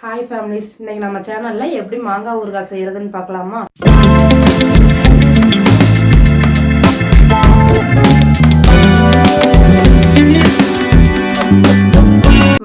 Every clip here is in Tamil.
ஹாய் ஃபேமிலிஸ் இன்னைக்கு நம்ம சேனல்ல எப்படி மாங்காய் ஊறுகாய் செய்யறதுன்னு பார்க்கலாமா?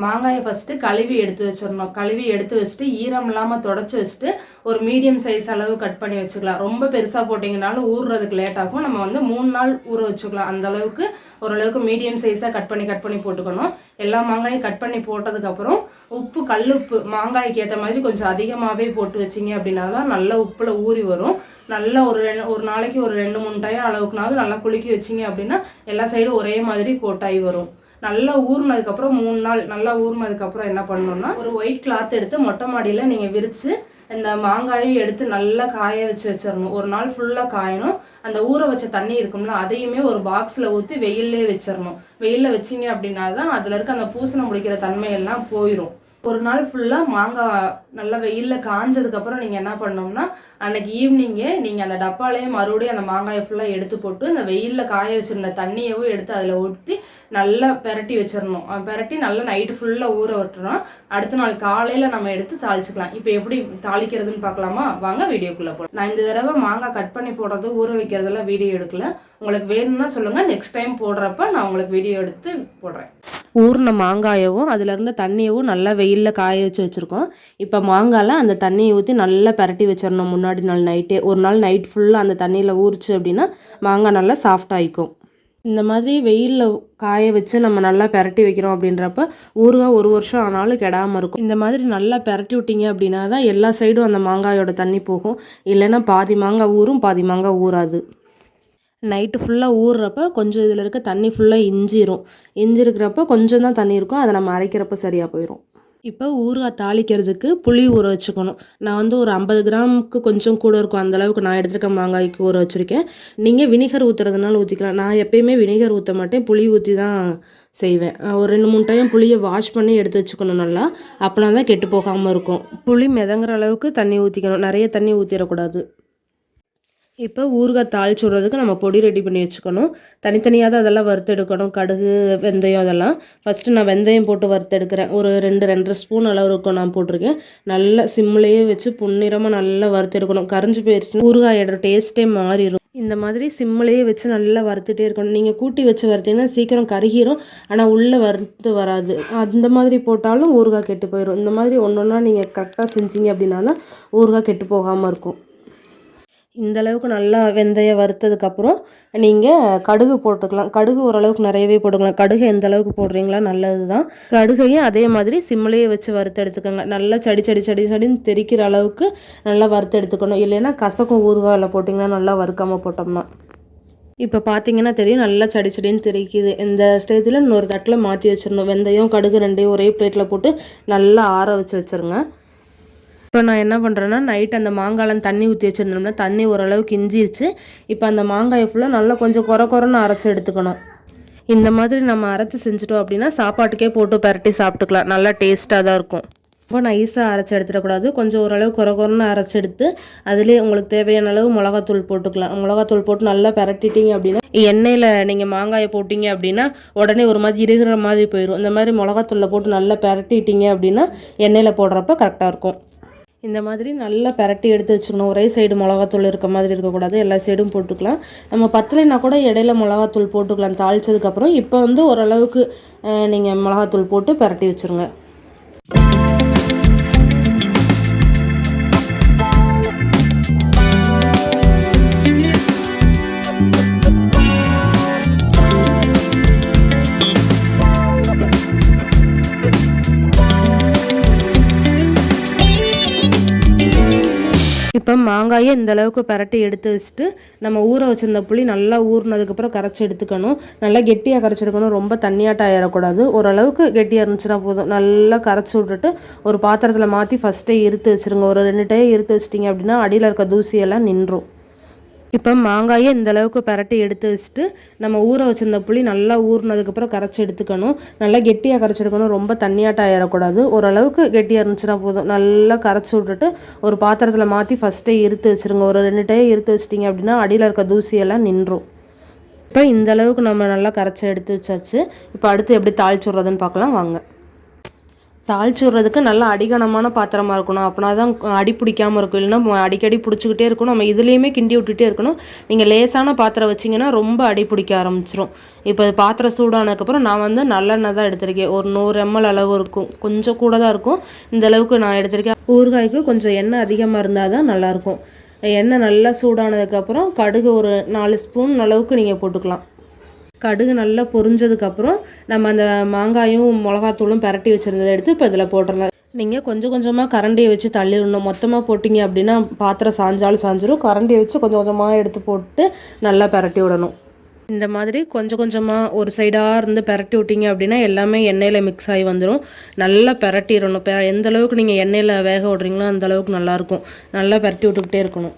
மாங்காயை ஃபஸ்ட்டு கழுவி எடுத்து வச்சிடணும். கழுவி எடுத்து வச்சுட்டு ஈரம் இல்லாமல் தொடச்சி வச்சுட்டு ஒரு மீடியம் சைஸ் அளவு கட் பண்ணி வச்சுக்கலாம். ரொம்ப பெருசாக போட்டிங்கனாலும் ஊறுறதுக்கு லேட் ஆகும். நம்ம வந்து மூணு நாள் ஊற வச்சுக்கலாம். அந்த அளவுக்கு ஓரளவுக்கு மீடியம் சைஸாக கட் பண்ணி கட் பண்ணி போட்டுக்கணும். எல்லா மாங்காயும் கட் பண்ணி போட்டதுக்கப்புறம் உப்பு கல் உப்பு மாங்காய்க்கு ஏற்ற மாதிரி கொஞ்சம் அதிகமாகவே போட்டு வச்சிங்க அப்படின்னா தான் நல்ல உப்பில் ஊறி வரும். நல்லா ஒரு ரெண்டு ஒரு நாளைக்கு ஒரு ரெண்டு மூணு டயம் அளவுக்குனாவது நல்லா குலுக்கி வச்சிங்க அப்படின்னா எல்லா சைடும் ஒரே மாதிரி கோட்டாகி வரும். நல்லா ஊறினதுக்கப்புறம் மூணு நாள் நல்லா ஊறினதுக்கப்புறம் என்ன பண்ணணும்னா ஒரு ஒயிட் கிளாத் எடுத்து மொட்டை மாடியில் நீங்கள் விரித்து இந்த மாங்காயும் எடுத்து நல்லா காய வச்சு வச்சிடணும் ஒரு நாள் ஃபுல்லாக காயணும். அந்த ஊற வச்ச தண்ணி இருக்கும்ல அதையுமே ஒரு பாக்ஸில் ஊற்றி வெயிலே வச்சிடணும் வெயிலில் வச்சிங்க அப்படின்னா தான் அதில் இருக்க அந்த பூசணம் முடிக்கிற தன்மையெல்லாம் போயிடும் ஒரு நாள் ஃபுல்லாக மாங்காய் நல்லா வெயிலில் காஞ்சதுக்கப்புறம் நீங்கள் என்ன பண்ணோம்னா அன்னைக்கு ஈவினிங்கே நீங்கள் அந்த டப்பாலேயே மறுபடியும் அந்த மாங்காயை ஃபுல்லாக எடுத்து போட்டு அந்த வெயிலில் காய வச்சுருந்த தண்ணியவும் எடுத்து அதில் ஊற்றி நல்லா பெரட்டி வச்சிடணும் பெரட்டி நல்லா நைட்டு ஃபுல்லாக ஊற விட்டுறோம். அடுத்த நாள் காலையில் நம்ம எடுத்து தாளிச்சுக்கலாம். இப்போ எப்படி தாளிக்கிறதுன்னு பார்க்கலாமா? வாங்க வீடியோக்குள்ளே போகலாம் நான் இந்த தடவை மாங்காய் கட் பண்ணி போடுறது ஊற வைக்கிறதெல்லாம் வீடியோ எடுக்கல. உங்களுக்கு வேணும்னா சொல்லுங்கள் நெக்ஸ்ட் டைம் போடுறப்ப நான் உங்களுக்கு வீடியோ எடுத்து போடுறேன். ஊறின மாங்காயவும் அதுலேருந்து தண்ணியவும் நல்லா வெயிலில் காய வச்சு வச்சுருக்கோம். இப்போ மாங்காயில் அந்த தண்ணியை ஊற்றி நல்லா பெரட்டி வச்சிடணும் முன்னாடி நாள் நைட்டே ஒரு நாள் நைட் ஃபுல்லாக அந்த தண்ணியில் ஊறிச்சு அப்படின்னா மாங்காய் நல்லா சாஃப்டாகிக்கும் இந்த மாதிரி வெயிலில் காய வச்சு நம்ம நல்லா பெரட்டி வைக்கிறோம் அப்படின்றப்ப ஊறுகாய் ஒரு வருஷம் ஆனாலும் கெடாமல் இருக்கும். இந்த மாதிரி நல்லா பெரட்டி விட்டிங்க அப்படின்னா தான் எல்லா சைடும் அந்த மாங்காயோட தண்ணி போகும். இல்லைன்னா பாதி மாங்காய் ஊறும் பாதி மாங்காய் ஊறாது. நைட்டு ஃபுல்லாக ஊறுறப்ப கொஞ்சம் இதில் இருக்க தண்ணி ஃபுல்லாக இஞ்சிரும். இஞ்சி இருக்கிறப்ப கொஞ்சம் தான் தண்ணி இருக்கும். அதை நம்ம அரைக்கிறப்ப சரியாக போயிடும் இப்போ ஊறுகாய் தாளிக்கிறதுக்கு புளி ஊற வச்சுக்கணும். நான் வந்து ஒரு ஐம்பது கிராமுக்கு கொஞ்சம் கூட இருக்கும். அந்த அளவுக்கு நான் எடுத்துருக்க மாங்காய்க்கு ஊற வச்சுருக்கேன். நீங்கள் வினிகர் ஊற்றுறதுனால ஊற்றிக்கலாம் நான் எப்பயுமே வினிகர் ஊற்ற மாட்டேன். புளி ஊற்றி தான் செய்வேன். ஒரு ரெண்டு மூணு டைம் புளியை வாஷ் பண்ணி எடுத்து வச்சுக்கணும் நல்லா. அப்படின்னா தான் கெட்டு போகாமல் இருக்கும். புளி மிதங்குற அளவுக்கு தண்ணி ஊற்றிக்கணும் நிறைய தண்ணி ஊற்றிடக்கூடாது இப்போ ஊறுகாய் தாளிச்சு விட்றதுக்கு நம்ம பொடி ரெடி பண்ணி வச்சுக்கணும். தனித்தனியாக தான் அதெல்லாம் வறுத்தெடுக்கணும் கடுகு வெந்தயம் அதெல்லாம். ஃபஸ்ட்டு நான் வெந்தயம் போட்டு வறுத்தெடுக்கிறேன் ஒரு ரெண்டு ரெண்டரை ஸ்பூன் அளவு இருக்கும் நான் போட்டிருக்கேன். நல்லா சிம்லேயே வச்சு புன்னிறமாக நல்லா வறுத்தெடுக்கணும் கரைஞ்சி போயிடுச்சுன்னா ஊறுகாயோட டேஸ்ட்டே மாறிடும் இந்த மாதிரி சிம்மிலேயே வச்சு நல்லா வறுத்துட்டே இருக்கணும். நீங்கள் கூட்டி வச்சு வறுத்தீங்கன்னா சீக்கிரம் கருகிரும். ஆனால் உள்ளே வறுத்து வராது. அந்த மாதிரி போட்டாலும் ஊறுகாய் கெட்டு போயிடும் இந்த மாதிரி ஒன்று ஒன்றா நீங்கள் கரெக்டாக செஞ்சீங்க அப்படின்னா தான் ஊறுகாய் கெட்டு போகாமல் இருக்கும். இந்த அளவுக்கு நல்லா வெந்தயம் வறுத்ததுக்கப்புறம் நீங்கள் கடுகு போட்டுக்கலாம். கடுகு ஓரளவுக்கு நிறையவே போட்டுக்கலாம். கடுகு எந்த அளவுக்கு போடுறீங்களா நல்லது தான் கடுகையும் அதே மாதிரி சிம்மிலேயே வச்சு வறுத்து எடுத்துக்கோங்க நல்லா சடி சடி சடி சடின்னு தெரிக்கிற அளவுக்கு நல்லா வறுத்து எடுத்துக்கணும் இல்லைன்னா கசக்கும் ஊறுகாயில் போட்டிங்கன்னா நல்லா வறுக்காமல் போட்டோம்னா. இப்போ பார்த்தீங்கன்னா தெரியும் நல்லா சடி சடின்னு தெரிக்குது. இந்த ஸ்டேஜில் இன்னொரு தட்டில் மாற்றி வச்சிடணும். வெந்தயம் கடுகு ரெண்டையும் ஒரே பிளேட்டில் போட்டு நல்லா ஆற வச்சு வச்சுருங்க. இப்போ நான் என்ன பண்ணுறேன்னா நைட் அந்த மாங்காலம் தண்ணி ஊற்றி வச்சுருந்தோம்னா தண்ணி ஓரளவுக்கு இஞ்சிருச்சு. இப்போ அந்த மாங்காயை ஃபுல்லாக நல்லா கொஞ்சம் குறை குறைன்னு அரைச்சி எடுத்துக்கணும். இந்த மாதிரி நம்ம அரைச்சி செஞ்சுட்டோம் அப்படின்னா சாப்பாட்டுக்கே போட்டு பரட்டி சாப்பிட்டுக்கலாம். நல்லா டேஸ்ட்டாக தான் இருக்கும். ரொம்ப நைஸாக அரைச்சி எடுத்துடக்கூடாது. கொஞ்சம் ஓரளவு குறை குறைன்னு அரைச்சி எடுத்து அதுலேயே உங்களுக்கு தேவையான அளவு மிளகாத்தூள் போட்டுக்கலாம். மிளகாத்தூள் போட்டு நல்லா பரட்டிட்டீங்க அப்படின்னா எண்ணெயில் நீங்கள் மாங்காயை போட்டிங்க அப்படின்னா உடனே ஒரு மாதிரி இருக்கிற மாதிரி போயிடும் இந்த மாதிரி மிளகாத்தூளில் போட்டு நல்லா பரட்டிட்டீங்க அப்படின்னா எண்ணெயில் போடுறப்ப கரெக்டாக இருக்கும். இந்த மாதிரி நல்லா பரட்டி எடுத்து வச்சுக்கணும். ஒரே சைடு மிளகாத்தூள் இருக்க மாதிரி இருக்கக்கூடாது. எல்லா சைடும் போட்டுக்கலாம். நம்ம பத்தலைனா கூட இடையில மிளகாத்தூள் போட்டுக்கலாம். தாளித்ததுக்கப்புறம் இப்போ வந்து ஓரளவுக்கு நீங்கள் மிளகாத்தூள் போட்டு பரட்டி வச்சுருங்க. மாங்காயை இந்த அளவுக்கு பரட்டி எடுத்து வச்சுட்டு நம்ம ஊற வச்சிருந்த புளி நல்லா ஊறினதுக்கப்புறம் கரைச்சி எடுத்துக்கணும். நல்லா கெட்டியாக கரைச்சிடுக்கணும் ரொம்ப தண்ணியாட்டம் ஆயிடக்கூடாது ஓரளவுக்கு கெட்டியாக இருந்துச்சுன்னா போதும். நல்லா கரைச்சி விட்டுட்டு ஒரு பாத்திரத்தில் மாற்றி ஃபஸ்ட்டே இருத்து வச்சுருங்க. ஒரு ரெண்டு டே இருத்து வச்சிட்டிங்க அப்படின்னா அடியில் இருக்க தூசியெல்லாம் நின்றும். இப்போ மாங்காயை இந்த அளவுக்கு பரட்டி எடுத்து வச்சுட்டு நம்ம ஊற வச்சிருந்த புளி நல்லா ஊறினதுக்கப்புறம் கரைச்சி எடுத்துக்கணும். நல்லா கெட்டியாக கரைச்சி எடுக்கணும். ரொம்ப தண்ணியாட்டம் ஆயிடக்கூடாது ஓரளவுக்கு கெட்டியாக இருந்துச்சுன்னா போதும். நல்லா கரைச்சி விட்டுட்டு ஒரு பாத்திரத்தில் மாற்றி ஃபஸ்ட்டே இருத்து வச்சுருங்க. ஒரு ரெண்டு டைம் இருத்து வச்சிட்டிங்க அப்படின்னா அடியில் இருக்க தூசியெல்லாம் நின்றும். இப்போ இந்த அளவுக்கு நம்ம நல்லா கரைச்சி எடுத்து வச்சாச்சு. இப்போ அடுத்து எப்படி தாளிச்சு விட்றதுன்னு பார்க்கலாம். வாங்க. தாளிச்சுடுறதுக்கு நல்லா அடிகனமான பாத்திரமாக இருக்கணும். அப்படின்னா தான் அடி பிடிக்காம இருக்கும். இல்லைன்னா அடிக்கடி பிடிச்சிக்கிட்டே இருக்கணும். நம்ம இதுலேயுமே கிண்டி விட்டுட்டே இருக்கணும். நீங்கள் லேசான பாத்திரம் வச்சிங்கன்னா ரொம்ப அடி பிடிக்க ஆரம்பிச்சிரும். இப்போ பாத்திரம் சூடானதுக்கப்புறம் நான் வந்து நல்லெண்ணெய் தான் எடுத்திருக்கேன். ஒரு நூறு எம்எல் அளவு இருக்கும். கொஞ்சம் கூட தான் இருக்கும். இந்த அளவுக்கு நான் எடுத்திருக்கேன். ஊறுகாய்க்கு கொஞ்சம் எண்ணெய் அதிகமாக இருந்தால் தான் நல்லாயிருக்கும் எண்ணெய் நல்லா சூடானதுக்கப்புறம் கடுகு ஒரு நாலு ஸ்பூன் அளவுக்கு நீங்கள் போட்டுக்கலாம். கடுகு நல்லா பொரிஞ்சதுக்கப்புறம் நம்ம அந்த மாங்காயும் மிளகாத்தூளும் பரட்டி வச்சுருந்ததை எடுத்து இப்போ இதில் போட்டுடலாம் நீங்கள் கொஞ்சம் கொஞ்சமாக கரண்டியை வச்சு தள்ளிடணும். மொத்தமாக போட்டிங்க அப்படின்னா பாத்திரம் சாஞ்சாலும் சாஞ்சிரும். கரண்டியை வச்சு கொஞ்சம் கொஞ்சமாக எடுத்து போட்டு நல்லா பரட்டி விடணும். இந்த மாதிரி கொஞ்சம் கொஞ்சமாக ஒரு சைடாக இருந்து பரட்டி விட்டிங்க அப்படின்னா எல்லாமே எண்ணெயில் மிக்ஸ் ஆகி வந்துடும் நல்லா பரட்டிடணும். எந்த அளவுக்கு நீங்கள் எண்ணெயில் வேக விட்றீங்களோ அந்த அளவுக்கு நல்லாயிருக்கும் நல்லா பரட்டி விட்டுக்கிட்டே இருக்கணும்.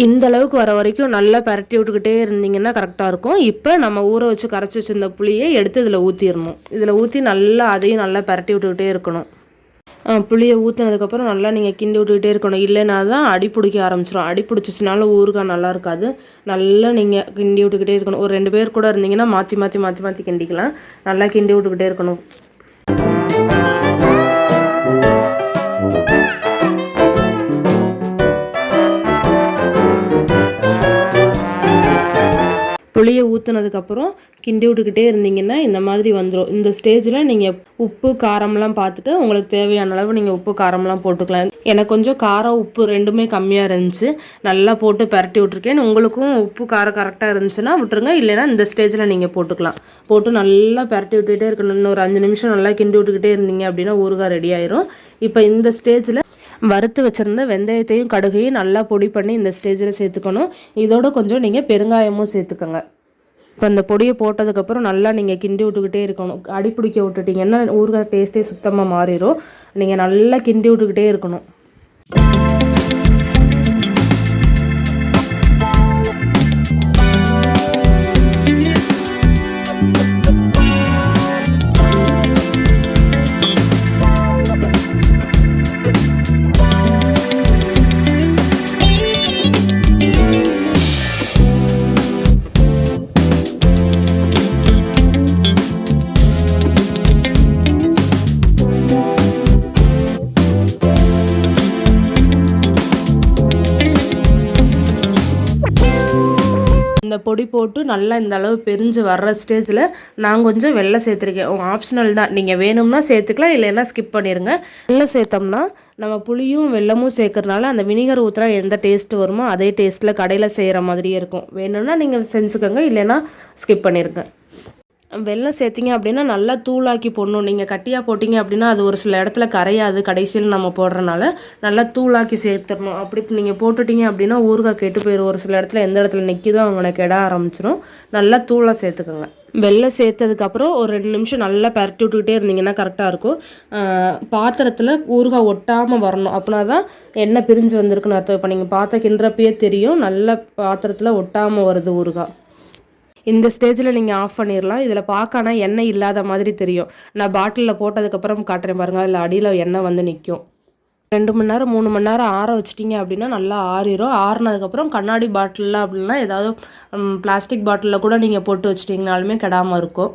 இந்த அளவுக்கு வர வரைக்கும் நல்லா பரட்டி விட்டுக்கிட்டே இருந்தீங்கன்னா கரெக்டாக இருக்கும். இப்போ நம்ம ஊற வச்சு கரைச்சி வச்சிருந்த புளியை எடுத்து இதில் ஊற்றிடணும் இதில் ஊற்றி நல்லா அதையும் நல்லா பரட்டி விட்டுக்கிட்டே இருக்கணும். புளியை ஊற்றினதுக்கப்புறம் நல்லா நீங்கள் கிண்டி விட்டுக்கிட்டே இருக்கணும். இல்லைனா தான் அடி பிடிக்க ஆரம்பிச்சிடும் அடி பிடிச்சிச்சினாலும் ஊறுகாய் நல்லா இருக்காது. நல்லா நீங்கள் கிண்டி விட்டுக்கிட்டே இருக்கணும். ஒரு ரெண்டு பேர் கூட இருந்தீங்கன்னா மாற்றி மாற்றி மாற்றி மாற்றி கிண்டிக்கலாம். நல்லா கிண்டி விட்டுக்கிட்டே இருக்கணும். புளியை ஊற்றுனதுக்கப்புறம் கிண்டி விட்டுக்கிட்டே இருந்தீங்கன்னா இந்த மாதிரி வந்துடும் இந்த ஸ்டேஜில் நீங்கள் உப்பு காரம்லாம் பார்த்துட்டு உங்களுக்கு தேவையான அளவு நீங்கள் உப்பு காரம்லாம் போட்டுக்கலாம். எனக்கு கொஞ்சம் காரம் உப்பு ரெண்டுமே கம்மியாக இருந்துச்சு. நல்லா போட்டு பரட்டி விட்ருக்கேன் உங்களுக்கும் உப்பு காரம் கரெக்டாக இருந்துச்சுன்னா விட்டுருங்க. இல்லைன்னா இந்த ஸ்டேஜில் நீங்கள் போட்டுக்கலாம். போட்டு நல்லா பரட்டி விட்டுக்கிட்டே இருக்கணும். இன்னொரு அஞ்சு நிமிஷம் நல்லா கிண்டி விட்டுக்கிட்டே இருந்தீங்க அப்படின்னா ஊறுகாய் ரெடி ஆயிரும். இப்போ இந்த ஸ்டேஜில் வறுத்து வச்சுருந்த வெந்தயத்தையும் கடுகையும் நல்லா பொடி பண்ணி இந்த ஸ்டேஜில் சேர்த்துக்கணும். இதோட கொஞ்சம் நீங்கள் பெருங்காயமும் சேர்த்துக்கோங்க. இப்போ இந்த பொடியை போட்டதுக்கப்புறம் நல்லா நீங்கள் கிண்டி விட்டுக்கிட்டே இருக்கணும். அடி பிடிக்க விட்டுட்டிங்கன்னா ஊறுகாய் டேஸ்ட்டே சுத்தமாக மாறிடும் நீங்கள் நல்லா கிண்டி விட்டுக்கிட்டே இருக்கணும். இந்த பொடி போட்டு நல்லா இந்த அளவு பெரிஞ்சு வர்ற ஸ்டேஜில் நான் கொஞ்சம் வெள்ளம் சேர்த்துருக்கேன். ஆப்ஷனல் தான். நீங்கள் வேணும்னா சேர்த்துக்கலாம் இல்லைன்னா ஸ்கிப் பண்ணிடுங்க வெள்ளை சேர்த்தோம்னா நம்ம புளியும் வெள்ளமும் சேர்க்கறதுனால அந்த வினிகர் ஊற்றுனா எந்த டேஸ்ட் வருமோ அதே டேஸ்ட்டில் கடையில் செய்கிற மாதிரியே இருக்கும். வேணும்னா நீங்கள் செஞ்சுக்கோங்க இல்லைன்னா ஸ்கிப் பண்ணிடுங்க வெள்ளம் சேர்த்திங்க அப்படின்னா நல்லா தூளாக்கி போடணும். நீங்கள் கட்டியாக போட்டிங்க அப்படின்னா அது ஒரு சில இடத்துல கரையாது கடைசியில் நம்ம போடுறனால நல்லா தூளாக்கி சேர்த்துடணும். அப்படி நீங்கள் போட்டுட்டிங்க அப்படின்னா ஊறுகாய் கெட்டு போயிடும் ஒரு சில இடத்துல எந்த இடத்துல நிற்கிதோ அவங்கள கெட ஆரம்பிச்சிடும் நல்லா தூளாக சேர்த்துக்கோங்க. வெள்ளம் சேர்த்ததுக்கப்புறம் ஒரு ரெண்டு நிமிஷம் நல்லா பரட்டி விட்டுக்கிட்டே இருந்தீங்கன்னா கரெக்டாக இருக்கும். பாத்திரத்தில் ஊறுகாய் ஒட்டாமல் வரணும். அப்படின்னா தான் எண்ணெய் பிரிஞ்சு வந்திருக்குன்னு அர்த்தம். இப்போ நீங்கள் பார்த்த கிண்டுறப்பயே தெரியும். நல்ல பாத்திரத்தில் ஒட்டாமல் வருது ஊறுகாய். இந்த ஸ்டேஜில் நீங்கள் ஆஃப் பண்ணிடலாம் இதில் பார்க்கானா எண்ணெய் இல்லாத மாதிரி தெரியும். நான் பாட்டிலில் போட்டதுக்கப்புறம் காட்டுறேன் பாருங்கள் அதில் அடியில் எண்ணெய் வந்து நிற்கும் ரெண்டு மணி நேரம் மூணு மணி நேரம் ஆற வச்சிட்டிங்க அப்படின்னா நல்லா ஆறிடும் ஆறினதுக்கப்புறம் கண்ணாடி பாட்டிலில் அப்படின்னா ஏதாவது பிளாஸ்டிக் பாட்டிலில் கூட நீங்கள் போட்டு வச்சிட்டிங்கனாலுமே கெடாமல் இருக்கும்.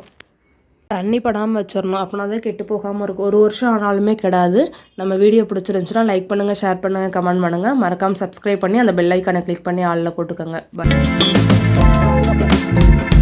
தண்ணி படாமல் வச்சிடணும் அப்படின்னா தான் கெட்டு போகாமல் இருக்கும். ஒரு வருஷம் ஆனாலுமே கெடாது. நம்ம வீடியோ பிடிச்சிருந்துச்சுன்னா லைக் பண்ணுங்கள் ஷேர் பண்ணுங்கள் கமெண்ட் பண்ணுங்கள் மறக்காமல் சப்ஸ்கிரைப் பண்ணி அந்த பெல் ஐக்கானை கிளிக் பண்ணி ஆளில் போட்டுக்கோங்க. But Thank you.